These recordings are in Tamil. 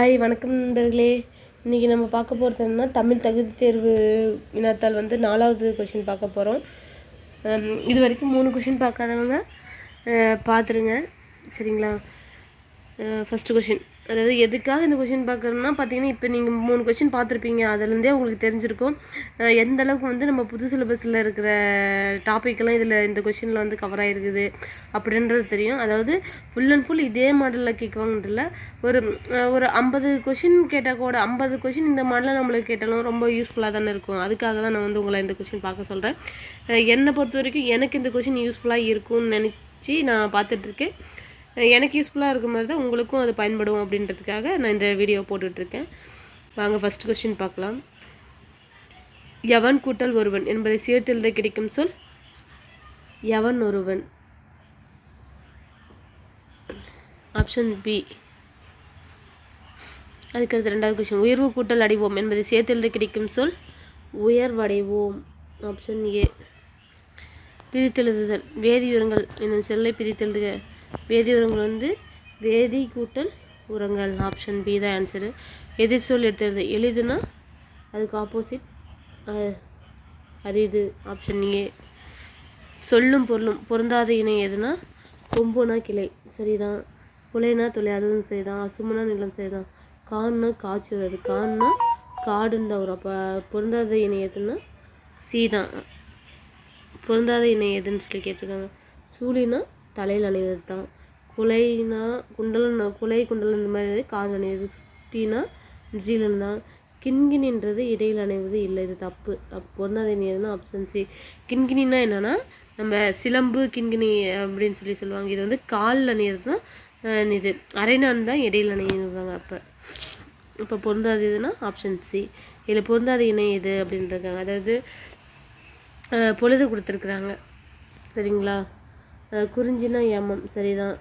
ஹாய் வணக்கம் நண்பர்களே. இன்றைக்கி நம்ம பார்க்க போகிறது என்னென்னா தமிழ் தகுதி தேர்வு வினாத்தாள் வந்து நாலாவது கொஷின் பார்க்க போகிறோம் இது வரைக்கும் மூணு கொஷின் பார்க்காதவங்க பார்த்துருங்க. சரிங்களா? ஃபஸ்ட்டு கொஷின் அதாவது எதுக்காக இந்த கொஷின் பார்க்குறோம்னா பார்த்தீங்கன்னா இப்போ நீங்கள் மூணு கொஷின் பார்த்துருப்பீங்க. அதுலேருந்தே உங்களுக்கு தெரிஞ்சிருக்கும். எந்த அளவுக்கு வந்து நம்ம புது சிலபஸில் இருக்கிற டாப்பிக்கெல்லாம் இதில் இந்த கொஷினில் வந்து கவர் ஆகிருக்குது அப்படின்றது தெரியும். அதாவது ஃபுல் அண்ட் ஃபுல் இதே மாடலில் கேட்குவாங்கன்றல ஒரு ஒரு ஐம்பது கொஷின் கேட்டால் கூட ஐம்பது கொஷின் இந்த மாடலில் நம்மளுக்கு கேட்டாலும் ரொம்ப யூஸ்ஃபுல்லாக தானே இருக்கும். அதுக்காக தான் நான் வந்து உங்களை இந்த கொஷின் பார்க்க சொல்கிறேன் என்னை பொறுத்த வரைக்கும் எனக்கு இந்த கொஷின் யூஸ்ஃபுல்லாக இருக்கும்னு நினச்சி நான் பார்த்துட்ருக்கேன் எனக்கு யூஸ்ஃபுல்லாக இருக்கிற மாதிரி தான் உங்களுக்கும் அது பயன்படும் அப்படின்றதுக்காக நான் இந்த வீடியோ போட்டுட்ருக்கேன். வாங்க ஃபஸ்ட் கொஷின் பார்க்கலாம். எவன் கூட்டல் ஒருவன் என்பதை சேர்த்தெழுத கிடைக்கும் சொல்? எவன் ஒருவன்? ஆப்ஷன் பி அதுக்கடுத்து ரெண்டாவது கொஸ்டின் உயர்வு கூட்டல் அடைவோம் என்பதை சேர்த்தெழுத கிடைக்கும் சொல்? உயர்வடைவோம். Option A பிரித்தெழுதுதல். வேதியுரங்கள் என்னும் சொல்லை பிரித்தெழுதுக. வேதி உரங்கள் வந்து வேதி கூட்டல் உரங்கள் ஆப்ஷன் பி தான் ஆன்சரு எதிர் சொல் எடுத்துறது எளிதுனா அதுக்கு ஆப்போசிட் அரிது ஆப்ஷன் ஏ சொல்லும் பொருளும் பொருந்தாத இணை எதுனா கொம்புனா கிளை சரிதான். புலைனா தொலை அதுவும் சரிதான். அசுமனா நிலம் சரிதான். கான்னா காய்ச்சி வருது. கான்னா காடுன்னு தான் வரும் அப்போ பொருந்தாத இணை எதுனா சி தான். பொருந்தாத இணை எதுன்னு சொல்லி கேட்டிருக்காங்க. சூழினா தலையில் அணிவது தான் குலைனா குண்டலன் குலை குண்டலன் இந்த மாதிரி காதில் அணிவது. சுட்டினா நெற்றியிலன் தான் கிண்கிணின்றது இடையில் அணைவது இல்லை. இது தப்பு. அப்போ பொருந்தாத இணை ஆப்ஷன் சி கிண்கிணினா என்னன்னா நம்ம சிலம்பு கிண்கிணி அப்படின்னு சொல்லி சொல்லுவாங்க. இது வந்து காலில் அணியிறது தான் இது. அரைநான் தான் இடையில் அணியுவாங்க அப்போ. இப்போ பொருந்தாது இதுனா ஆப்ஷன் சி இதில் பொருந்தாத இணை எது அப்படின்றாங்க அதாவது பொழுது கொடுத்துருக்குறாங்க. சரிங்களா? குறிஞ்சினா ஏமம் சரிதான்.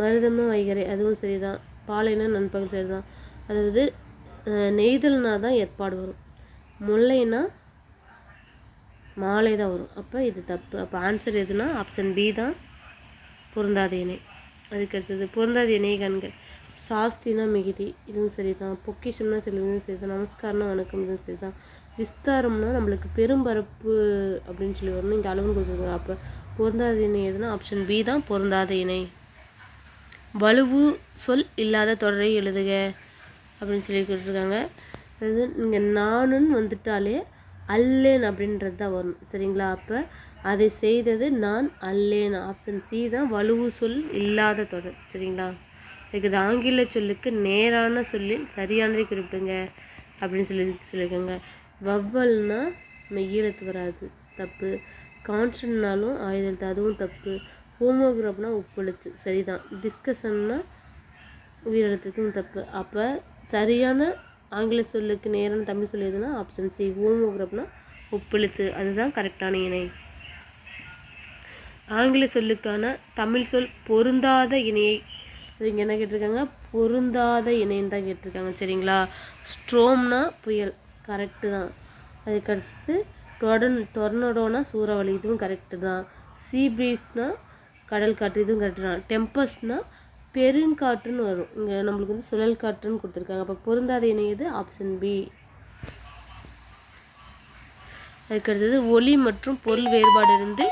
மருதம்னா வைகரை அதுவும் சரிதான். பாலைனா நண்பகல் சரிதான். அதாவது நெய்தல்னா தான் ஏற்பாடு வரும். முல்லைனா மாலை தான் வரும். அப்போ இது தப்பு. அப்போ ஆன்சர் எதுனா ஆப்ஷன் பி தான் பொருந்தாத இணை அதுக்கு அடுத்தது பொருந்தாத இணை கண்கள். சாஸ்தினா மிகுதி இதுவும் சரி தான் பொக்கிஷம்னா செல்வதும் சரிதான். நமஸ்காரம்னா வணக்கம் இதுவும் சரி தான் விஸ்தாரம்னா நம்மளுக்கு பெரும்பரப்பு அப்படின்னு சொல்லி வரணும் இங்கே அளவுன்னு கொடுத்துருக்காங்க. அப்போ பொருந்தாத இணை எதுனா ஆப்ஷன் பி தான் பொருந்தாத இணை. வலுவு சொல் இல்லாத தொடரை எழுதுக அப்படின்னு சொல்லி கேட்டிருக்காங்க. அதாவது இங்கே நானுன்னு வந்துட்டாலே அல்லேன் அப்படின்றது தான் வரும். சரிங்களா? அப்போ அதை செய்தது நான் அல்லேன். ஆப்ஷன் சி தான் வலுவு சொல் இல்லாத தொடர். சரிங்களா? இதுக்கு ஆங்கில சொல்லுக்கு நேரான சொல்லில் சரியானதை குறிப்பிடுங்க அப்படின்னு சொல்லி சொல்லியிருக்காங்க. வவ்வல்னா மெய்யெழுத்து வராது. தப்பு. கான்ஸ்டன்ட்னாலும் ஆயுதெழுத்து அதுவும் தப்பு. ஹோமோகிராஃப்னா உப்பெழுத்து. சரிதான். டிஸ்கஷன்னா உயிரெழுத்துக்கும் தப்பு. அப்போ சரியான ஆங்கில சொல்லுக்கு நேரான தமிழ் சொல் எதுனா ஆப்ஷன் சி ஹோமோகிராஃப்னா உப்பெழுத்து. அதுதான் கரெக்டான இணை. ஆங்கில சொல்லுக்கான தமிழ் சொல் பொருந்தாத இணையை. அது இங்கே என்ன கேட்டிருக்காங்க? பொருந்தாத இணைன்னு தான் கேட்டிருக்காங்க. சரிங்களா? ஸ்ட்ரோம்னா புயல். கரெக்டு தான் அதுக்கடுத்து டொடன் டொர்னடோனா சூறாவளி இதுவும் கரெக்டு தான். சீ ப்ரீஸ்னா கடல் காற்று இதுவும் கரெக்டு தான். டெம்பஸ்ட்னா பெருங்காற்றுன்னு வரும். இங்கே நம்மளுக்கு வந்து சுழல் காற்றுன்னு கொடுத்துருக்காங்க. அப்போ பொருந்தாத இணையது ஆப்ஷன் பி அதுக்கடுத்தது ஒளி மற்றும் பொருள் வேறுபாடு இருந்து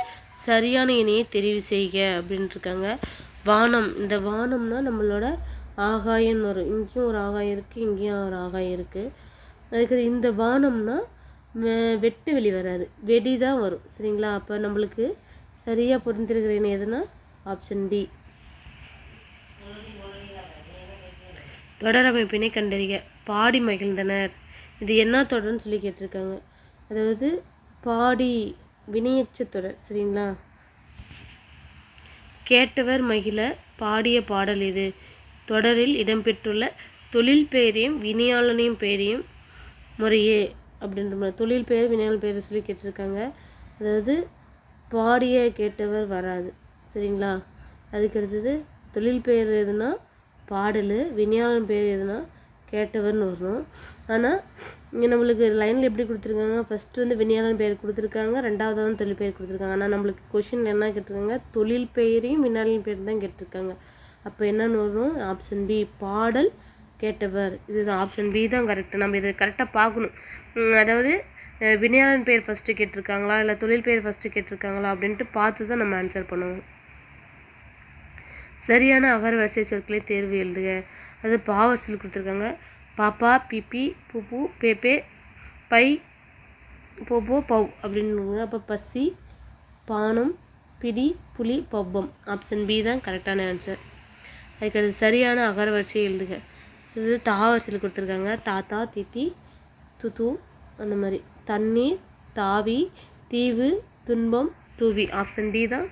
சரியான இணையை தெரிவு செய்க அப்படின்ட்டு இருக்காங்க வானம். இந்த வானம்னா நம்மளோட ஆகாயம்னு வரும். இங்கேயும் ஒரு ஆகாயம் இருக்குது இங்கேயும் ஒரு ஆகாயம் இருக்குது அதுக்கு இந்த வானம்னா வெட்டு வெளி வராது. வெடி தான் வரும். சரிங்களா? அப்போ நம்மளுக்கு சரியாக புரிஞ்சிருக்கிறேன் எதுனா ஆப்ஷன் டி தொடரமைப்பினை கண்டறிக. பாடி மகிழ்ந்தனர். இது என்ன தொடர்னு சொல்லி கேட்டிருக்காங்க. அதாவது பாடி வினையச்ச தொடர் சரிங்களா? கேட்டவர் மகிழ பாடிய பாடல் இது. தொடரில் இடம்பெற்றுள்ள தொழில் பெயரையும் வினையாளனையும் பெயரையும் முறையே அப்படின்ற மாதிரி தொழில் பெயர் வினைகள் பெயர் சொல்லி கேட்டிருக்காங்க. அதாவது பாடிய கேட்டவர் வராது. சரிங்களா? அதுக்கு அடுத்தது தொழில் பெயர் எதுனா பாடல் விஞ்ஞானம் பேர் எதுனா கேட்டவர்னு வரும் ஆனால் இங்கே நம்மளுக்கு லைனில் எப்படி கொடுத்துருக்காங்க? ஃபஸ்ட்டு வந்து விஞ்ஞானம் பெயர் கொடுத்துருக்காங்க ரெண்டாவது தான் தொழில் பெயர் கொடுத்துருக்காங்க. ஆனால் நம்மளுக்கு கொஷின் என்ன கேட்டிருக்காங்க? தொழில் பெயரையும் விஞ்ஞானின் பேர் தான் கேட்டிருக்காங்க. அப்போ என்னன்னு வரும் ஆப்ஷன் பி பாடல் கேட்டவர். இதுதான் ஆப்ஷன் பி தான் கரெக்ட் நம்ம இதை கரெக்டாக பார்க்கணும். அதாவது விஞ்ஞானன் பேர் ஃபஸ்ட்டு கேட்டிருக்காங்களா? இல்லை தொழில் பேர் ஃபஸ்ட்டு கேட்டிருக்காங்களா? அப்படின்ட்டு பார்த்து தான் நம்ம ஆன்சர் பண்ணுவோம். சரியான அகரவரிசை சொற்களை தேர்வு எழுதுக. அது பாவரிசையில் கொடுத்துருக்காங்க. பாப்பா பிபி பூப்பு பேப்பே பை போப்போ பவ் அப்படின்னு அப்போ பசி பானம் பிடி புலி பவ்வம். ஆப்ஷன் பி தான் கரெக்டான ஆன்சர் அதுக்கு சரியான அகர வரிசையை எழுதுக. இது தா வரிசையில் கொடுத்துருக்காங்க. தாத்தா தித்தி துது அந்த மாதிரி. தண்ணீர் தாவி தீவு துன்பம் தூவி. ஆப்ஷன் டி தான்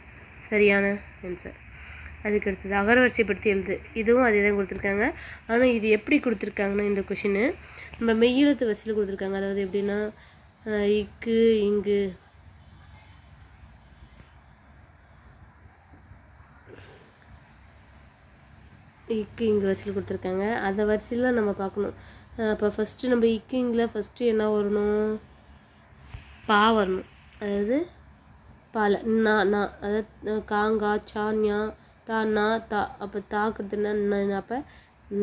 சரியான ஆன்சர் அதுக்கு அடுத்தது அகரவரிசைப்படுத்தி எழுது. இதுவும் அதே தான் கொடுத்துருக்காங்க. ஆனால் இது எப்படி கொடுத்துருக்காங்கன்னா இந்த கொஷின்னு நம்ம மெய்யெழுத்து வரிசையில் கொடுத்துருக்காங்க. அதாவது எப்படின்னா இக்கு இங்கு இக்கு இங்கு வரிசையில் கொடுத்துருக்காங்க. அந்த வரிசையில் நம்ம பார்க்கணும் அப்போ ஃபஸ்ட்டு நம்ம இக்கு இங்கில் ஃபஸ்ட்டு என்ன வரணும்? பா வரணும். அதாவது பால. நா நா. அதாவது காங்கா சா ஞா டா நா தா. அப்போ தாக்குறது என்ன அப்போ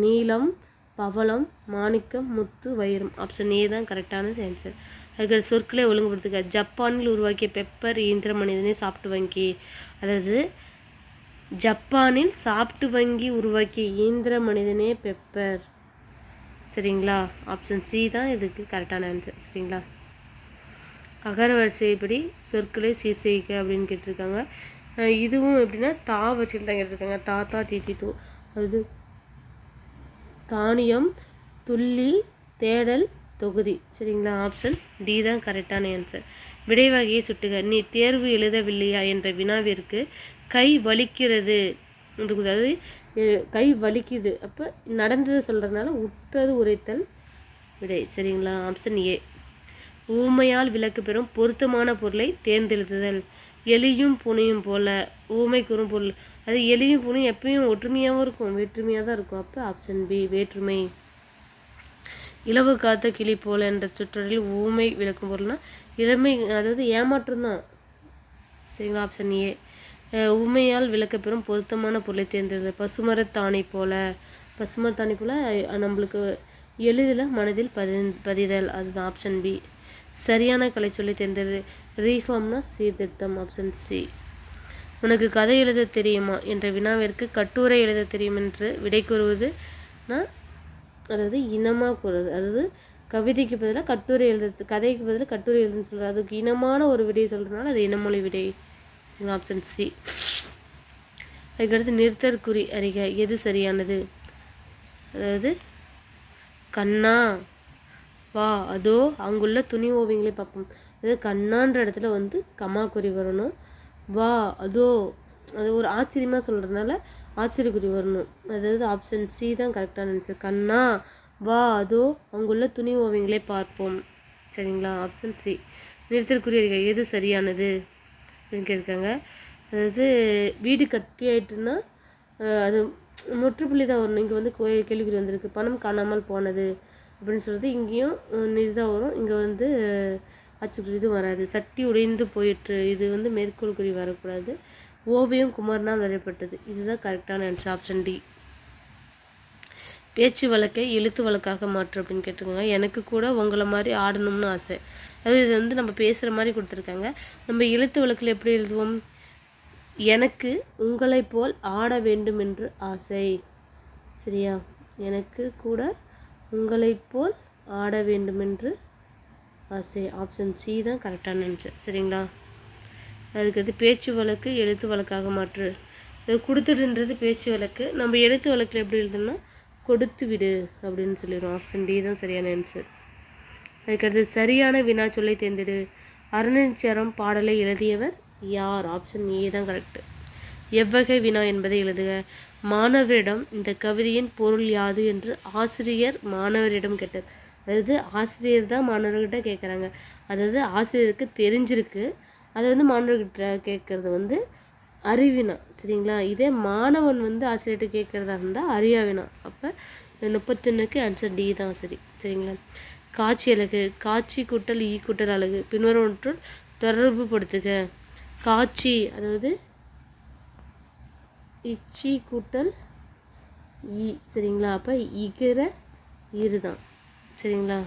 நீளம் பவளம் மாணிக்கம் முத்து வைரம். ஆப்ஷன் ஏ தான் கரெக்டான ஆன்சர் அதுக்கு சொற்களை ஒழுங்குபடுத்துக. ஜப்பானில் உருவாக்கிய பெப்பர் இந்திர மனிதனை சாப்பிட்டு வாங்கி. அதாவது ஜப்பானில் சாப்பிட்டு வங்கி உருவாக்கிய இயந்திர மனிதனே பெப்பர். சரிங்களா? ஆப்ஷன் சி தான் இதுக்கு கரெக்டான ஆன்சர் சரிங்களா? அகர வரிசைப்படி சொற்களை சீர் செய்க அப்படின்னு கேட்டிருக்காங்க. இதுவும் எப்படின்னா தா வரிசையில் தான் கேட்டிருக்காங்க. தாத்தா தீத்தி தூ அது தானியம் துள்ளி தேடல் தொகுதி. சரிங்களா? ஆப்ஷன் டி தான் கரெக்டான ஆன்சர் விடை வகையை சுட்டுக. நீ தேர்வு எழுதவில்லையா என்ற வினாவிற்கு கை வலிக்கிறது என்று அதாவது கை வலிக்குது. அப்போ நடந்ததை சொல்கிறதுனால உற்றது உரைத்தல் விடை. சரிங்களா? ஆப்ஷன் ஏ ஊமையால் விளக்கு பெறும் பொருத்தமான பொருளை தேர்ந்தெழுத்துதல் எலியும் புனையும் போல ஊமை கூறும் பொருள். அது எலியும் புனையும் எப்பயும் ஒற்றுமையாகவும் இருக்கும் வேற்றுமையாக தான் இருக்கும். அப்போ ஆப்ஷன் பி வேற்றுமை. இலவு காத்த கிளி போல என்ற சுற்றலில் ஊமை விளக்கும் பொருள்னா இளமை அதாவது ஏமாற்றம் தான். சரிங்களா? ஆப்ஷன் ஏ உமையால் விளக்கப்பெறும் பொருத்தமான பொருளை தேர்ந்தெடுது பசுமரத்தாணி போல. பசுமரத்தாணி போல நம்மளுக்கு எளிதில் மனதில் பதி பதிதல் அதுதான் ஆப்ஷன் பி சரியான கலை சொல்லி தேர்ந்தெடு ரீஃபார்ம்னா சீர்திருத்தம் ஆப்ஷன் சி உனக்கு கதை எழுத தெரியுமா? என்ற வினாவிற்கு கட்டுரை எழுத தெரியும் என்று விடை கூறுவதுனா அதாவது இனமாக கூறுறது அதாவது கவிதைக்கு பதிலாக கட்டுரை எழுதுறது கதைக்கு பதிலாக கட்டுரை எழுதுன்னு சொல்கிறது அதுக்கு இனமான ஒரு விடையை சொல்கிறதுனால அது இனமொழி விடை. ஆப்ஷன் சி அதுக்கடுத்து நிறுத்தற்குறி அறிக. எது சரியானது? அதாவது கண்ணா வா அதோ அங்குள்ள துணி ஓவியங்களே பார்ப்போம். அதாவது கண்ணான்ற இடத்துல வந்து கம்மா குறி வரணும். வா அதோ அது ஒரு ஆச்சரியமாக சொல்கிறதுனால ஆச்சரியக்குறி வரணும். அதாவது ஆப்ஷன் சி தான் கரெக்டான ஆன்சர் கண்ணா வா அதோ அங்குள்ள துணி ஓவியங்களை பார்ப்போம். சரிங்களா? ஆப்ஷன் சி நிறுத்தற்குறி அறிக்கை எது சரியானது? அப்படின்னு கேட்டிருக்காங்க. அதாவது வீடு கட்டி ஆயிட்டுன்னா அது முற்றுப்புள்ளி தான் வரணும் இங்கே வந்து கோயில் கேள்விக்குறி வந்திருக்கு. பணம் காணாமல் போனது அப்படின்னு சொல்கிறது இங்கேயும் இது இதுதான் வரும். இங்கே வந்து அஹ், அச்சுக்குறி இது வராது. சட்டி உடைந்து போயிட்டு இது வந்து மேற்கோள் குறி வரக்கூடாது. ஓவியம் குமாரனால் வரையப்பட்டது. இதுதான் கரெக்டான ஆன்சர் ஆப்ஷன் டி பேச்சு வழக்கை எழுத்து வழக்காக மாற்று அப்படின்னு கேட்டிருக்காங்க. எனக்கு கூட உங்களை மாதிரி ஆடணும்னு ஆசை. அதாவது இது வந்து நம்ம பேசுகிற மாதிரி கொடுத்துருக்காங்க. நம்ம எழுத்து வழக்கில் எப்படி எழுதுவோம்? எனக்கு உங்களை போல் ஆட வேண்டும் என்று ஆசை. சரியா? எனக்கு கூட உங்களை போல் ஆட வேண்டும் என்று ஆசை. ஆப்ஷன் சி தான் கரெக்டான ஆன்சர் சரிங்களா? அதுக்கடுத்து பேச்சு வழக்கு எழுத்து வழக்காக மாற்று. இது கொடுத்துடுன்றது பேச்சு வழக்கு. நம்ம எழுத்து வழக்கில் எப்படி எழுதணும்னா கொடுத்து விடு அப்படின்னு சொல்லிடுவோம் ஆப்ஷன் டி தான் சரியான ஆன்சர் அதுக்கடுத்து சரியான வினா சொல்லை தேர்ந்தெடு அருணாச்சரம் பாடலை எழுதியவர் யார்? ஆப்ஷன் ஏ தான் கரெக்ட் எவ்வகை வினா என்பதை எழுதுக. மாணவரிடம் இந்த கவிதையின் பொருள் யாது என்று ஆசிரியர் மாணவரிடம் கேட்டார். அதாவது ஆசிரியர் தான் மாணவர்கிட்ட கேட்குறாங்க அதாவது ஆசிரியருக்கு தெரிஞ்சிருக்கு. அதை வந்து மாணவர்கிட்ட கேட்குறது வந்து அறிவினா சரிங்களா? இதே மாணவன் வந்து ஆசிரியர்கிட்ட கேட்குறதா இருந்தால் அறியாவினா அப்போ முப்பத்தொன்னுக்கு ஆன்சர் டி தான் சரி. சரிங்களா? காட்சி அழகு காட்சி கூட்டல் ஈ கூட்டல் அழகு. பின்வருவற்றுள் தொடர்பு படுத்துக. காட்சி அதாவது இச்சி கூட்டல் ஈ சரிங்களா? அப்போ இகர இரு தான் சரிங்களா?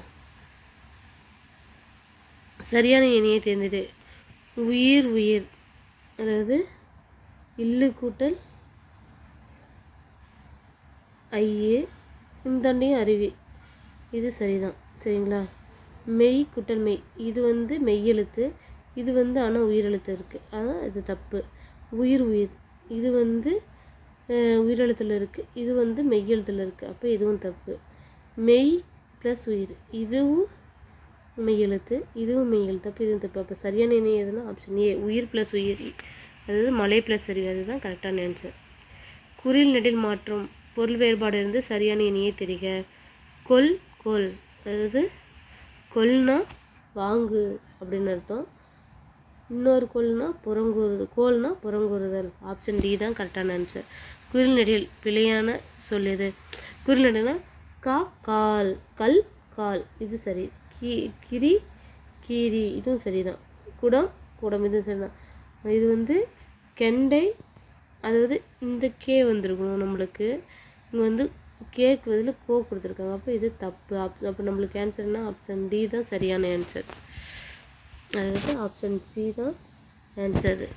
சரியான இணையை தேர்ந்தெடு. உயிர் உயிர் அதாவது இல்லு கூட்டல் ஐயே இந்தாண்டையும் அருவி. இது சரிதான். சரிங்களா? மெய் குட்டல் மெய். இது வந்து மெய்யெழுத்து. இது வந்து ஆனால் உயிரெழுத்து இருக்குது ஆனால் இது தப்பு. உயிர் உயிர். இது வந்து உயிரெழுத்தில் இருக்குது இது வந்து மெய்யெழுத்தில் இருக்குது அப்போ இதுவும் தப்பு. மெய் ப்ளஸ் உயிர். இதுவும் மெய்யெழுத்து. இதுவும் மெய்யெழுத்து. அப்போ இதுவும் தப்பு. அப்போ சரியான இணை எதுனா ஆப்ஷன் ஏ உயிர் ப்ளஸ் உயிர். அதாவது மலை ப்ளஸ் அறிவு அதுதான் கரெக்டான ஆன்சர் குறில் நெடில் மாற்றம். பொருள் வேறுபாடு இருந்து சரியான இணையை தெரிக. கொல் கொல். அதாவது கொல்னா வாங்கு அப்படின்னு அர்த்தம். இன்னொரு கொல்னா புறங்கூறுது கோல்னா புறங்கூறுதல். ஆப்ஷன் டி தான் கரெக்டான ஆன்சர் குறில் பிழையான சொல் எது? நெடில்னா கா கால் கல் கால். இது சரி. கி கிரி கீரி. இதுவும் சரிதான். குடம் குடம். இதுவும் சரிதான். இது வந்து கெண்டை அதாவது இந்த கே வந்திருக்கணும் நம்மளுக்கு. இங்கே வந்து கேக் பதில் கோ கொடுத்துருக்காங்க. அப்போ இது தப்பு. அப் அப்போ நம்மளுக்கு ஆன்சர்னால் ஆப்ஷன் டி தான் சரியான ஆன்சர் அதாவது ஆப்ஷன் சி தான் ஆன்சரு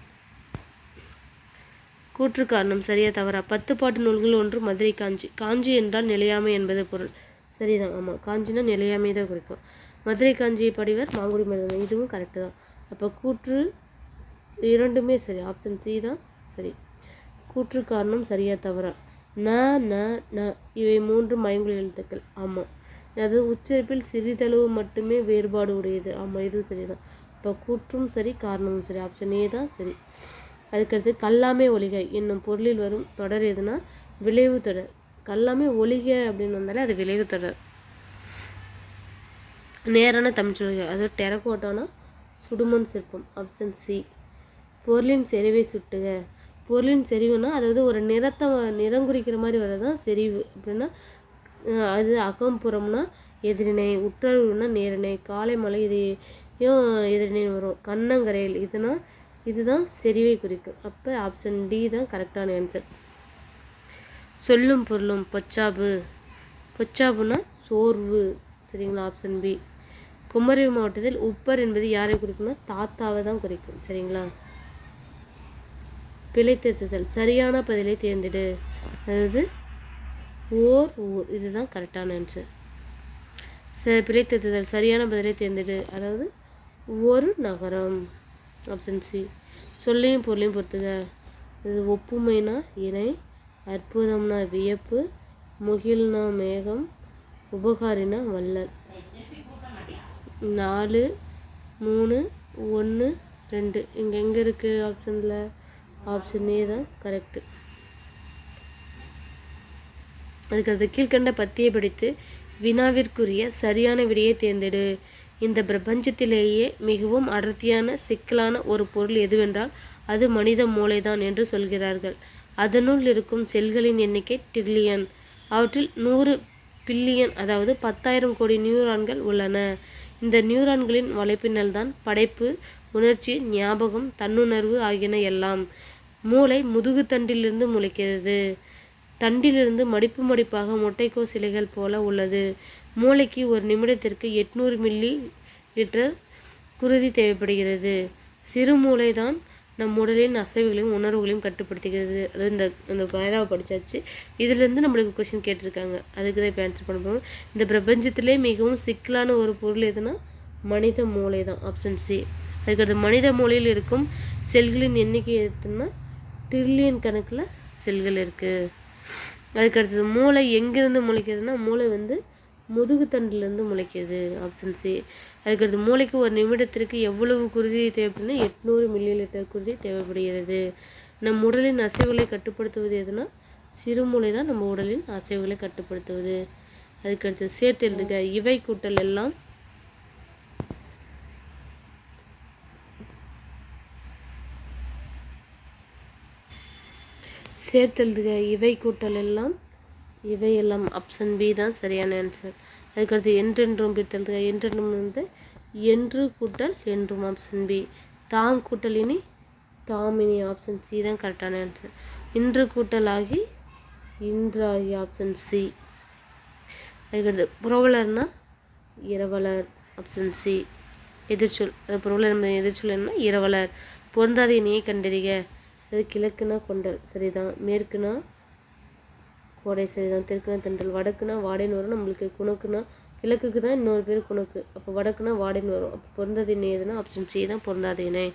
கூற்று காரணம் சரியா தவறா? பத்து பாட்டு நூல்கள் ஒன்று மதுரை காஞ்சி. காஞ்சி என்றால் நிலையாமை என்பது பொருள். சரிதான். ஆமாம் காஞ்சினா நிலையாமை தான் குறிக்கும். மதுரை காஞ்சியை படிவர் மாங்குடி மருதன். இதுவும் கரெக்டு தான். அப்போ கூற்று இரண்டுமே சரி. ஆப்ஷன் சி தான் சரி. கூற்று காரணம் சரியா தவறா? ந ந ந. இவை மூன்று மயங்குழி எழுத்துக்கள். ஆமாம் அது உச்சரிப்பில் சிறிதளவு மட்டுமே வேறுபாடு உடையது. ஆமாம் இதுவும் சரிதான். இப்போ கூற்றும் சரி காரணமும் சரி. ஆப்ஷன் ஏ தான் சரி. அதுக்கடுத்து கல்லாமே ஒளிக என்னும் பொருளில் வரும் தொடர் எதுனா? விளைவு தொடர். கல்லாமே ஒளிக அப்படின்னு வந்தாலே அது விளைவு தொடர். நேரான தமிழ் சொல்லுக அது டெரக்கோட்டானா சுடுமண் சிற்பம். ஆப்ஷன் சி பொருளின் செறிவை சுட்டுக. பொருளின் செறிவுனா அதாவது ஒரு நிறத்தை நிறம் குறிக்கிற மாதிரி வரதான் செறிவு. அப்படின்னா அது அகம்புறம்னா எதிரிணை உற்றவுனா நேரிணை காலை மலை இதையும் எதிரிணை வரும். கண்ணங்கரையில் இதுனா இதுதான் செறிவை குறிக்கும். அப்போ ஆப்ஷன் டி தான் கரெக்டான ஆன்சர் சொல்லும் பொருளும் பொச்சாபு. பொச்சாபுனா சோர்வு. சரிங்களா ஆப்ஷன் பி குமரி மாவட்டத்தில் உப்பர் என்பது யாரை குறிக்கும்னா தாத்தாவை தான் குறிக்கும். சரிங்களா? பிழை திருத்துதல் சரியான பதிலை தேர்ந்தெடு. அதாவது ஓர் ஊர் இதுதான் கரெக்டான ஆன்சர் ச பிழை திருத்துதல் சரியான பதிலை தேர்ந்தெடு. அதாவது ஒரு நகரம். ஆப்ஷன் சி சொல்லையும் பொருளையும் பொறுத்துக. இது ஒப்புமைனா இணை அற்புதம்னா வியப்பு முகில்னா மேகம் உபகாரினா வள்ளல். நாலு மூணு ஒன்று ரெண்டு. இங்கே எங்கே இருக்குது ஆப்ஷனில் ஆப்ஷன் ஏ தான் கரெக்டு அதுக்கடுத்து கீழ்கண்ட பத்தியை படித்து வினாவிற்குரிய சரியான விடையை தேர்ந்தெடு. இந்த பிரபஞ்சத்திலேயே மிகவும் அடர்த்தியான சிக்கலான ஒரு பொருள் எதுவென்றால் அது மனித மூளைதான் என்று சொல்கிறார்கள். அதனுள் இருக்கும் செல்களின் எண்ணிக்கை ட்ரில்லியன் அவற்றில் நூறு பில்லியன் அதாவது பத்தாயிரம் கோடி நியூரான்கள் உள்ளன. இந்த நியூரான்களின் வலைப்பின்னல் தான் படைப்பு உணர்ச்சி ஞாபகம் தன்னுணர்வு ஆகியன எல்லாம். மூளை முதுகு தண்டிலிருந்து முளைக்கிறது. தண்டிலிருந்து மடிப்பு மடிப்பாக முட்டைக்கோஸ் இலைகள் போல உள்ளது. மூளைக்கு ஒரு நிமிடத்திற்கு எட்நூறு மில்லி லிட்டர் குருதி தேவைப்படுகிறது. சிறு மூளை தான் நம் உடலின் அசைவுகளையும் உணர்வுகளையும் கட்டுப்படுத்துகிறது. அதாவது இந்த இந்த பேராவை படித்தாச்சு இதுலேருந்து நம்மளுக்கு கொஷின் கேட்டிருக்காங்க. அதுக்கு தான் இப்போ ஆன்சர் பண்ண போகிறோம் இந்த பிரபஞ்சத்திலே மிகவும் சிக்கலான ஒரு பொருள் எதுனா மனித மூளை தான் ஆப்ஷன் சி அதுக்கடுத்து மனித மூளையில் இருக்கும் செல்களின் எண்ணிக்கை எதுனா ட்ரில்லியன் கணக்கில் செல்கள் இருக்குது அதுக்கடுத்தது மூளை எங்கேருந்து முளைக்கிறதுனா மூளை வந்து முதுகு தண்டிலிருந்து முளைக்கிறது ஆப்ஷன் சி அதுக்கடுத்து மூளைக்கு ஒரு நிமிடத்திற்கு எவ்வளவு குருதி தேவைப்படுதுன்னா எட்நூறு மில்லி லிட்டர் குருதி தேவைப்படுகிறது. நம் உடலின் அசைவுகளை கட்டுப்படுத்துவது எதுனா சிறுமூளை தான் நம்ம உடலின் அசைவுகளை கட்டுப்படுத்துவது. அதுக்கடுத்து சேர்த்து எழுதுக இவை கூட்டல் எல்லாம் சேர்த்தெழுதுக. இவை கூட்டல் எல்லாம் இவை எல்லாம் ஆப்ஷன் பி தான் சரியான ஆன்சர் அதுக்கடுத்து என்றென்றும் பிரித்தெழுதுக. என்றென்றும் வந்து என்று கூட்டல் என்றும் ஆப்ஷன் பி தாம் கூட்டல் இனி தாம் இனி ஆப்ஷன் சி தான் கரெக்டான ஆன்சர் இன்று கூட்டல் ஆகி இன்று ஆகி ஆப்ஷன் சி அதுக்கடுத்து புரவலர்னா இரவலர் ஆப்ஷன் சி எதிர்ச்சொல் அது புரவலர் எதிர்ச்சொல் என்ன? இரவலர். பொருந்தாத இணையை கண்டறிக. அது கிழக்குனா கொண்டல் சரிதான். மேற்குனா கோடை சரிதான். தெற்குனா தென்றல் வடக்குனா வாடைன்னு வரும். நம்மளுக்கு குணக்குனா கிழக்குக்கு தான் இன்னொரு பேர் குணக்கு. அப்போ வடக்குனா வாடைன்னு வரும். அப்போ பொருந்தாத இணை எதுனா ஆப்ஷன் சி தான் பொருந்தாத இணை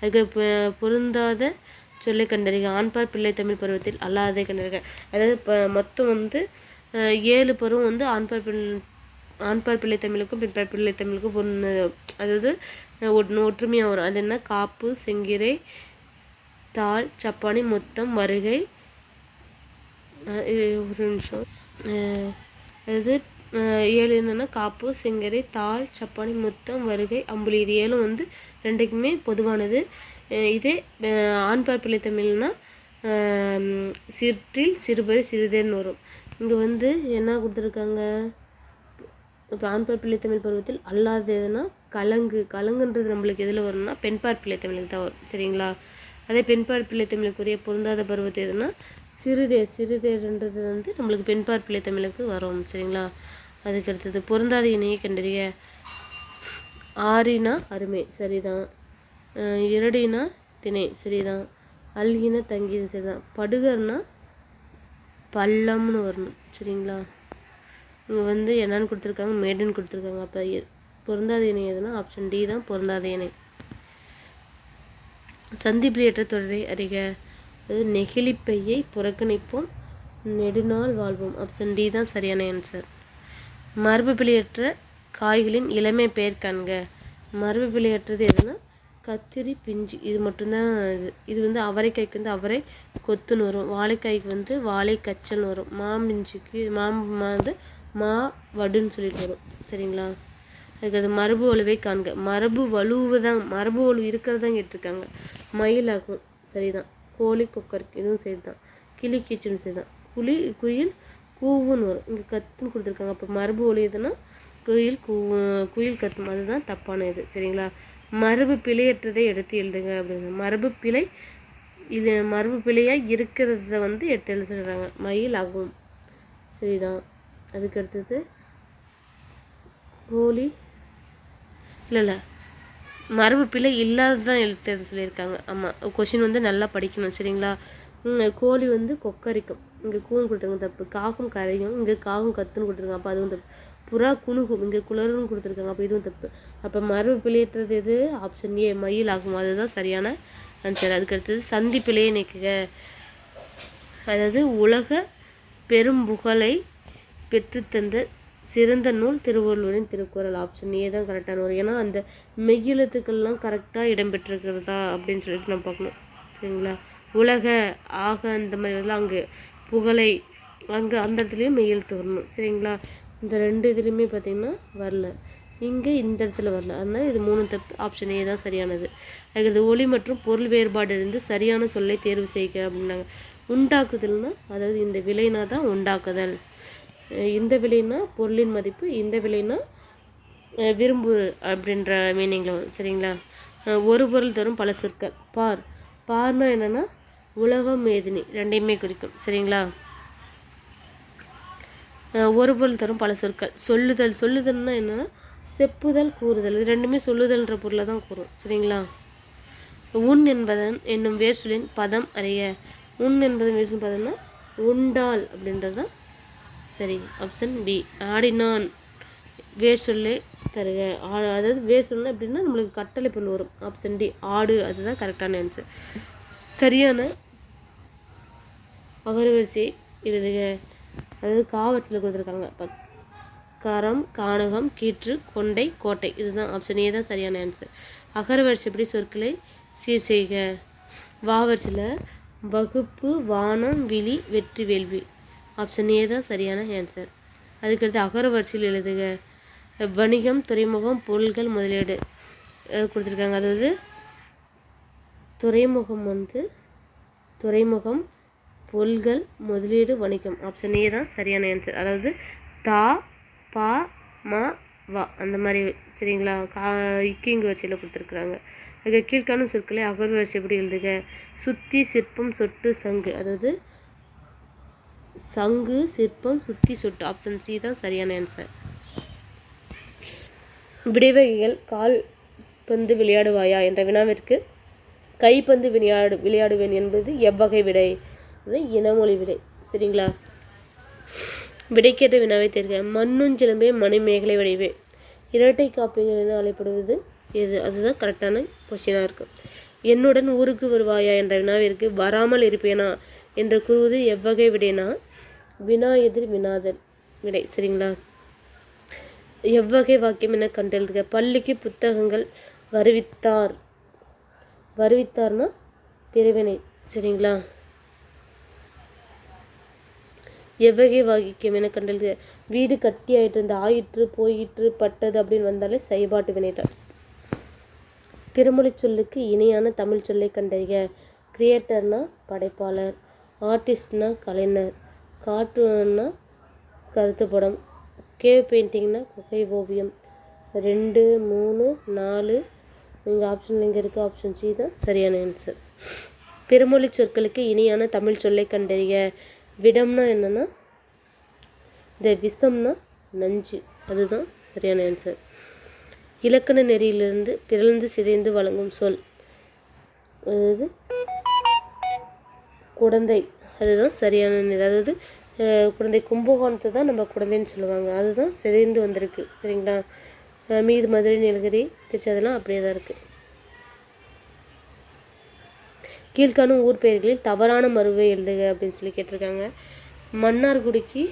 அதுக்கு பொருந்தாத சொல்லை கண்டறிக. ஆண்பார் பிள்ளை தமிழ் பருவத்தில் அல்லாததை கண்டறிக. அதாவது இப்போ மொத்தம் வந்து ஏழு பருவம் வந்து ஆண்பார் பிள்ளை ஆண்பார் பிள்ளை தமிழுக்கும் பெண்பார் பிள்ளை தமிழுக்கும் பொருந்த அதாவது ஒற்றுமையாக வரும். அது என்ன? காப்பு செங்கிரை தாள் சப்பானி மொத்தம் வருகை ஒரு நிமிஷம். இது அதாவது ஏழு என்னென்னா காப்பு செங்கரை தாள் சப்பானி மொத்தம் வருகை அம்புலி. இது ஏழும் வந்து ரெண்டுக்குமே பொதுவானது. இதே ஆண் பார்ப்பிலை தமிழ்னா சிற்றில் சிறுபறை சிறிதேன்னு வரும். இங்கே வந்து என்ன கொடுத்துருக்காங்க? இப்போ ஆண்பார் பிள்ளை தமிழ் பருவத்தில் அல்லாத எதுனா? கலங்கு. கலங்குன்றது நம்மளுக்கு எதில் வரும்னா பெண்பார் பிள்ளை தமிழுக்கு தான் வரும். சரிங்களா? அதே பெண்பார் பிள்ளை தமிழுக்குரிய பொருந்தாத பருவத்து எதுனா சிறுதேர் சிறுதேர்ன்றது வந்து நம்மளுக்கு பெண்பார் பிள்ளை தமிழுக்கு வரும் சரிங்களா? அதுக்கு அடுத்தது பொருந்தாத இணையை கண்டறிய ஆறினா அருமை சரிதான். இரடினா திணை சரிதான். அல்கின தங்கின சரிதான். படுகர்னா பள்ளம்னு வரணும் சரிங்களா? இங்கே வந்து என்னன்னு கொடுத்துருக்காங்க மேடுன்னு கொடுத்துருக்காங்க. அப்போ பொருந்தாத இணை எதுனா ஆப்ஷன் டி தான் பொருந்தாத இணை. சந்திப்பிலியற்ற தொடரை அறிக. அதாவது நெகிழிப்பையை புறக்கணிப்போம். நெடுநாள் வாழ்வோம். ஆப்ஷன் டி தான் சரியான ஆன்சர் மரபு பிழையற்ற காய்களின் இளமை பெயர் காண்க. மரபு பிழையற்றது எதுனா? கத்திரி பிஞ்சு. இது மட்டும்தான் இது. இது வந்து அவரைக்காய்க்கு வந்து அவரை கொத்துன்னு வரும். வாழைக்காய்க்கு வந்து வாழை கச்சல்னு வரும். மாம்பிஞ்சுக்கு மாம் மா வந்து மா வடுன்னு சொல்லிட்டு வரும். சரிங்களா? அதுக்கு அது மரபு வலுவை காண்க. மரபு வலுவு தான் மரபு வலு இருக்கிறதான் கேட்டிருக்காங்க. மயிலாகும் சரிதான். கோழி கொக்கர் இதுவும் சரி தான் கிளி கீச்சுன்னு சரி தான் குழி குயில் கூவுன்னு வரும். இங்கே கத்துன்னு கொடுத்துருக்காங்க. அப்போ மரபு ஒலி எதுனா குயில் கூ குயில் கத்தும். அதுதான் தப்பான இது சரிங்களா? மரபு பிழையற்றதை எடுத்து எழுதுங்க அப்படின்னு மரபு பிழை இது மரபு பிழையாக இருக்கிறத வந்து எடுத்து எழுத சொல்கிறாங்க மயில் ஆகும் சரிதான். அதுக்கு அடுத்தது கோழி இல்லை இல்லை மரபு பிழை இல்லாததான் எழுத்து எழுத சொல்லியிருக்காங்க. ஆமாம் கொஷின் வந்து நல்லா படிக்கணும் சரிங்களா? இங்கே கோழி வந்து கொக்கரிக்கும். இங்கே கூன் கொடுத்துருங்க தப்பு காகம் கரையும் இங்கே காகம் கத்துன்னு கொடுத்துருக்காங்க அப்போ அதுவும் தப்பு புறா குணுகும் இங்கே குளறுன்னு கொடுத்துருக்காங்க அப்போ இதுவும் தப்பு அப்போ மரபு பிழையற்றது எது? ஆப்ஷன் ஏ மயில் ஆகும். அதுதான் சரியான ஆன்சர் அதுக்கு அடுத்தது சந்தி பிழையை நீக்குக. அதாவது உலக பெரும்புகழை பெற்றுத்தந்த சிறந்த நூல் திருவள்ளுவரின் திருக்குறள் ஆப்ஷன் ஏ தான் கரெக்டான வரும் ஏன்னா அந்த மெய்யெழுத்துக்கள்லாம் கரெக்டாக இடம்பெற்றிருக்கிறதா அப்படின்னு சொல்லிட்டு நம்ம பார்க்கணும். சரிங்களா? உலக ஆக அந்த மாதிரி இதெல்லாம் அங்கே புகழை அங்கே அந்த இடத்துலையும் மெய்யெழுத்து வரணும் சரிங்களா? இந்த ரெண்டு இதுலேயுமே பார்த்தீங்கன்னா வரல. இங்கே இந்த இடத்துல வரல. அதனால் இது மூணு தப்பு ஆப்ஷன் ஏ தான் சரியானது. அதுக்கு ஒளி மற்றும் பொருள் வேறுபாடு இருந்து சரியான சொல்லை தேர்வு செய்க அப்படின்னாங்க. உண்டாக்குதல்னா அதாவது இந்த விலைனா தான் உண்டாக்குதல். இந்த விலைனா பொருளின் மதிப்பு இந்த விலைனா விரும்பு அப்படின்ற மீனிங்கில் வரும் சரிங்களா? ஒரு பொருள் தரும் பல சொற்கள். பார். பார்னா என்னென்னா உலகம் மேதினி ரெண்டையுமே குறிக்கும் சரிங்களா? ஒரு பொருள் தரும் பல சொற்கள். சொல்லுதல். சொல்லுதல்னா என்னென்னா செப்புதல் கூறுதல். இது ரெண்டுமே சொல்லுதல்ன்ற பொருளை தான் கூறும் சரிங்களா? உன் என்பதன் என்னும் வேர் பதம் அறிய. உன் என்பதன் வேர் பதம்னா உண்டால் அப்படின்றது தான் சரி ஆப்ஷன் பி ஆடினான். வேர் சொல்லே தருக. ஆடு அதாவது வேர் சொல்லு அப்படின்னா நம்மளுக்கு கட்டளை பொருள் வரும். ஆப்ஷன் டி ஆடு அதுதான் கரெக்டான ஆன்சர் சரியான அகரவரிசை எழுதுக. அதாவது காவரிசையில் கொடுத்துருக்காங்க. இப்போ கரம் கானகம் கீற்று கொண்டை கோட்டை. இதுதான் ஆப்ஷன் ஏ தான் சரியான ஆன்சர் அகரவரிசைப்படி சொற்களை சீர் செய்க? வாவரிசையில் வகுப்பு வானம் விழி வெற்றி வேள்வி. ஆப்ஷன் ஏ தான் சரியான ஆன்சர் அதுக்கடுத்து அகரவரிசையில் எழுதுக. வணிகம் துறைமுகம் பொருள்கள் முதலீடு கொடுத்துருக்காங்க. அதாவது துறைமுகம் வந்து துறைமுகம் பொருள்கள் முதலீடு வணிகம். ஆப்ஷன் ஏ தான் சரியான ஆன்சர் அதாவது தா பா மா வா. அந்த மாதிரி சரிங்களா? கா இக்கிங்க வரிசையில் கொடுத்துருக்குறாங்க. அதுக்கு கீழ்காணும் சொற்களை அகர் வரிசை எப்படி எழுதுக? சுத்தி சிற்பம் சொட்டு சங்கு. அதாவது சங்கு சிற்பம் சுத்தி சொட்டு. ஆப்ஷன் சி தான் சரியான ஆன்சர் விடைவகைகள் கால் பந்து விளையாடுவாயா என்ற வினாவிற்கு கைப்பந்து விளையாடு விளையாடுவேன் என்பது எவ்வகை விடை? இனமொழி விடை. சரிங்களா? விடைக்கேற்ற வினாவை தேர்க. மண்ணுஞ்சிலம்பே மணிமேகலை வடிவே. இரட்டை காப்பிகள் என அழைப்படுவது எது? அதுதான் கரெக்டான கொஸ்டினாக இருக்கும். என்னுடன் ஊருக்கு வருவாயா என்ற வினாவிற்கு வராமல் இருப்பேனா? என்று கூறுவது எவ்வகை விடைனா வினா எதிர் வினாதல். விடை சரிங்களா? எவ்வகை வாக்கியம் என கண்டெழுதுக. பள்ளிக்கு புத்தகங்கள் வருவித்தார். வருவித்தார்னா பிரிவினை சரிங்களா? எவ்வகை வாக்கியம் என கண்டெழுதுக. வீடு கட்டி ஆயிட்டு இருந்த ஆயிற்று போயிற்று பட்டது அப்படின்னு வந்தாலே செயல்பாட்டு வினைதான் பிறமொழி சொல்லுக்கு இணையான தமிழ் சொல்லை கண்டறிக. கிரியேட்டர்னா படைப்பாளர் ஆர்டிஸ்ட்னா கலைஞர். கார்ட்டூன்னா கருத்து படம். கேவ் பெயிண்டிங்னா குகை ஓவியம். ரெண்டு மூணு நாலு. இங்கே ஆப்ஷன் இங்கே இருக்குது ஆப்ஷன் சி தான் சரியான ஆன்சர் பிறமொழி சொற்களுக்கு இனியான தமிழ் சொல்லை கண்டறிய விடம்னா என்னென்னா இந்த விஷம்னா நஞ்சு. அதுதான் சரியான ஆன்சர் இலக்கண நெறியிலிருந்து பிறந்து சிதைந்து வழங்கும் சொல். அதாவது குழந்தை அதுதான் சரியான நிலை. அதாவது குழந்தை கும்பகோணத்தை தான் நம்ம குழந்தைன்னு சொல்லுவாங்க. அதுதான் சிதைந்து வந்திருக்கு. சரிங்களா? மீது மதுரை நீலகிரி திருச்சி அதெல்லாம் அப்படியே தான் இருக்குது கீழ்காணும் ஊர் பெயர்களில் தவறான மருவை எழுதுக அப்படின்னு சொல்லி கேட்டிருக்காங்க. மன்னார்குடிக்கு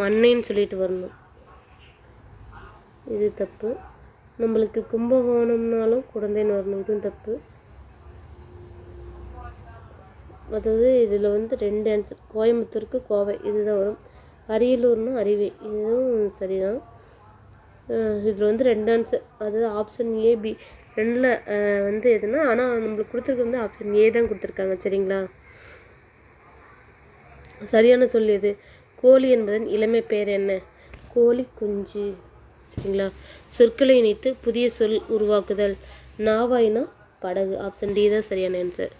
மண்ணைன்னு சொல்லிட்டு வரணும். இது தப்பு. நம்மளுக்கு கும்பகோணம்னாலும் குழந்தைன்னு வரணும். இதுவும் தப்பு. அதாவது இதில் வந்து ரெண்டு ஆன்சர் கோயம்புத்தூருக்கு கோவை இதுதான் வரும். அரியலூர்னு அறிவை இதுவும் சரிதான். இதில் வந்து ரெண்டு ஆன்சர் அதாவது ஆப்ஷன் ஏ பி ரெண்டில் வந்து எதுனா ஆனால் நம்மளுக்கு கொடுத்துருக்கு வந்து ஆப்ஷன் ஏ தான் கொடுத்துருக்காங்க சரிங்களா? சரியான சொல் எது? கோழி என்பதன் இளமை பெயர் என்ன? கோழி குஞ்சு சரிங்களா? சொற்களை இணைத்து புதிய சொல் உருவாக்குதல். நாவாயினா படகு ஆப்ஷன் டி தான் சரியான ஆன்சர்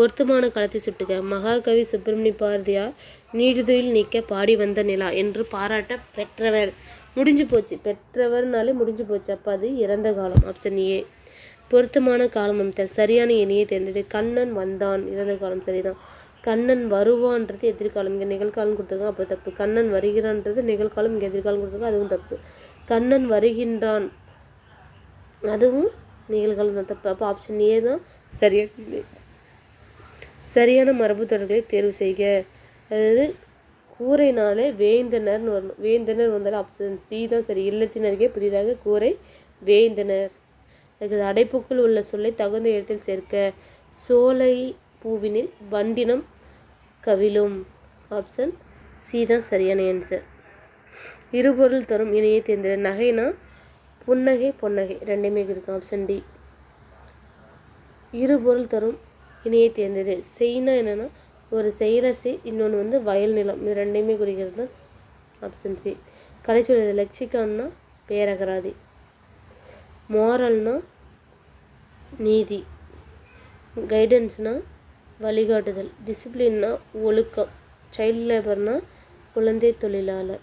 பொருத்தமான களத்தை சுட்டுக. மகாகவி சுப்பிரமணிய பாரதியார் நீடுதுயில் நீக்க பாடி வந்த நிலா என்று பாராட்ட பெற்றவர். முடிஞ்சு போச்சு. பெற்றவர்னாலே முடிஞ்சு போச்சு. அப்போ அது இறந்த காலம். ஆப்ஷன் ஏ பொருத்தமான காலம் அமைத்தல். சரியான எண்ணியை தேர்ந்தெடு. கண்ணன் வந்தான். இறந்த காலம் சரிதான். கண்ணன் வருவான்றது எதிர்காலம். இங்கே நிகழ்காலம் கொடுத்துருக்காங்க. அப்போ தப்பு. கண்ணன் வருகிறான்றது நிகழ்காலம். இங்கே எதிர்காலம் கொடுத்துருக்காங்க. அதுவும் தப்பு. கண்ணன் வருகின்றான். அதுவும் நிகழ்காலம் தான். தப்பு. அப்போ ஆப்ஷன் ஏ தான். சரியாக சரியான மரபு தொடர்களை தேர்வு செய்க. அதாவது கூரைனாலே வேந்தனர்னு வரணும். வேந்தனர் வந்தாலும் ஆப்ஷன் டி தான் சரி. இல்லத்தினருக்கே புதிதாக கூரை வேந்தனர். அதுக்கு அடைப்புக்குள் உள்ள சொல்லை தகுந்த இடத்தில் சேர்க்க. சோலை பூவினில் வண்டினம் கவிழும். ஆப்ஷன் சி தான் சரியான ஆன்சர் இருபொருள் தரும் இணையை தேர்ந்தெடு. நகைனா புன்னகை பொன்னகை. ரெண்டுமே இருக்கும் ஆப்ஷன் டி இருபொருள் தரும் இணையை தேர்ந்தது செய்னா என்னென்னா ஒரு செயலை செய் இன்னொன்று வந்து வயல் நிலம். இது ரெண்டையுமே குறிக்கிறது தான் ஆப்ஷன் சி கலைச்சொல் லெக்சிகான்னா பேரகராதி. மோரல்னா நீதி. கைடன்ஸ்னா வழிகாட்டுதல். டிசிப்ளின்னா ஒழுக்கம். சைல்டு லேபர்னா குழந்தை தொழிலாளர்.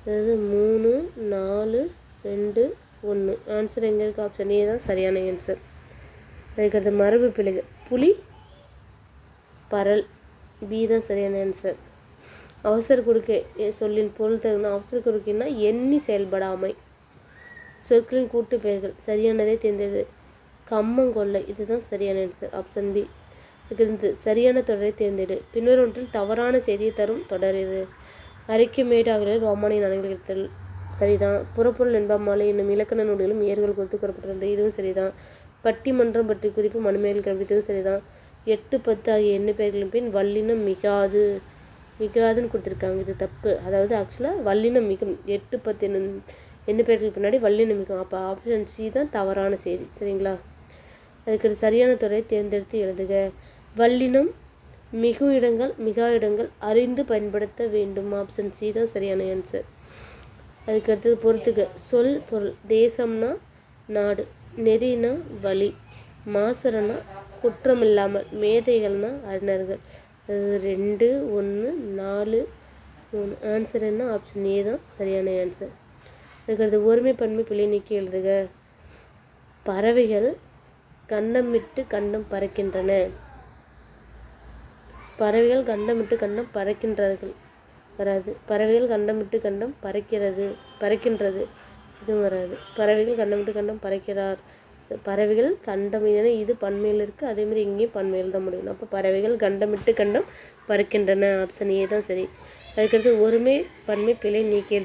அதாவது மூணு நாலு ரெண்டு ஒன்று ஆன்சர் எங்கே இருக்குது ஆப்ஷன் ஏ தான் சரியான ஆன்சர் அதுக்கடுத்து மரபு பிழைகள் புலி பரல். பி தான் சரியான ஆன்சர் அவசர கொடுக்கை சொல்லின் பொருள் தருணம் அவசர கொடுக்கைன்னா எண்ணி செயல்படாமை. சொற்களின் கூட்டு பெயர்கள் சரியானதை தேர்ந்தெடு. கம்மங்கொல்லை இதுதான் சரியான ஆன்சர் ஆப்ஷன் பி இருந்து சரியான தொடரை தேர்ந்தெடு. பின்வருவற்றில் தவறான செய்தியை தரும் தொடர் இது. அறிக்கை ஆகிய ரோமானிய நாணயங்கள் சரிதான். புறப்பொருள் என்பாமாலை என்னும் இலக்கண நூலிலும் ஏர்கள் குறித்து கூறப்பட்டிருந்தது இதுவும் சரிதான். பட்டிமன்றம் பற்றி குறிப்பு மனுமையில் கற்பித்ததும் சரிதான். எட்டு பத்து ஆகிய எண்ணு பெயர்களின் பின் வல்லினம் மிகாது மிகாதுன்னு கொடுத்துருக்காங்க. இது தப்பு. அதாவது ஆக்சுவலாக வல்லினம் மிகும் எட்டு பத்து என்னும் எண்ணு பெயர்களுக்கு பின்னாடி வல்லினம் மிகும். அப்போ ஆப்ஷன் சி தான் தவறான செய்தி. சரிங்களா? அதுக்கு சரியான துறையை தேர்ந்தெடுத்து எழுதுக. வல்லினம் மிகு இடங்கள் மிகா இடங்கள் அறிந்து பயன்படுத்த வேண்டும். ஆப்ஷன் சி தான் சரியான ஆன்சர் அதுக்கு அடுத்தது பொறுத்துக்க. சொல் பொருள். தேசம்னா நாடு. நெறினா வழி. மாசரனா குற்றமில்லாமல் மேதைகள்னா அறிஞர்கள். ரெண்டு ஒன்று நாலு மூணு. ஆன்சர் என்ன? ஆப்ஷன் ஏ தான் சரியான ஆன்சர் அதுக்கடுத்து ஒருமை பன்மை பிள்ளை நீக்கி எழுதுக. பறவைகள் கண்டம் விட்டு கண்டம் பறக்கின்றன. பறவைகள் கண்டம் விட்டு கண்டம் பறக்கின்றார்கள். வராது. பறவைகள் கண்டம் விட்டு கண்டம் பறக்கிறது பறக்கின்றது. இதுவும் வராது. பறவைகள் கண்டம் விட்டு கண்டம் பறக்கிறார். பறவைகள் கண்டம் ஏன்னா இது பன்மையில் இருக்குது அதேமாதிரி இங்கேயும் பன்மையில் தான் முடியும். அப்போ பறவைகள் கண்டமிட்டு கண்டம் பறக்கின்றன. ஆப்ஷன் ஏ தான் சரி. அதுக்கடுத்து ஒருமை பன்மை பிழை நீக்கி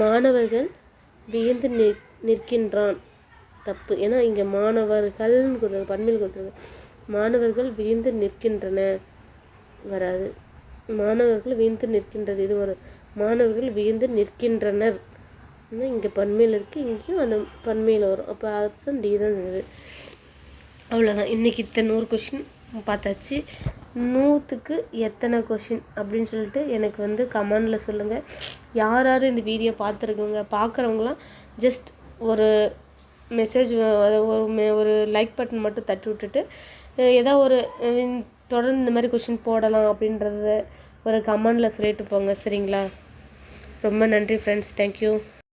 மாணவர்கள் வியந்து நிற் நிற்கின்றான். தப்பு. ஏன்னா இங்கே மாணவர்கள்னு கொடுத்து பன்மையில் கொடுத்துருக்கு மாணவர்கள் வியந்து நிற்கின்றன. வராது. மாணவர்கள் வியந்து நிற்கின்றது. இது வரும் மாணவர்கள் வியந்து நிற்கின்றனர். இங்கே பன்மையில் இருக்குது இங்கேயும் அந்த பன்மையில் வரும். அப்போ ஆப்ஷன் டி தான் இது அவ்வளோதான் இன்றைக்கி இத்தனை நூறு கொஷின் பார்த்தாச்சு. நூற்றுக்கு எத்தனை கொஷின் அப்படின்னு சொல்லிட்டு எனக்கு வந்து கமெண்டில் சொல்லுங்கள் யார் யார் இந்த வீடியோ பார்த்துருக்கவங்க பார்க்குறவங்களாம் ஜஸ்ட் ஒரு மெசேஜ் ஒரு மெ- ஒரு லைக் பட்டன் மட்டும் தட்டி விட்டுட்டு ஏதோ ஒரு தொடர்ந்து இந்த மாதிரி கொஷின் போடலாம் அப்படின்றத ஒரு கமெண்டில் சொல்லிட்டு போங்க. சரிங்களா? ரொம்ப நன்றி ஃப்ரெண்ட்ஸ் தேங்க்யூ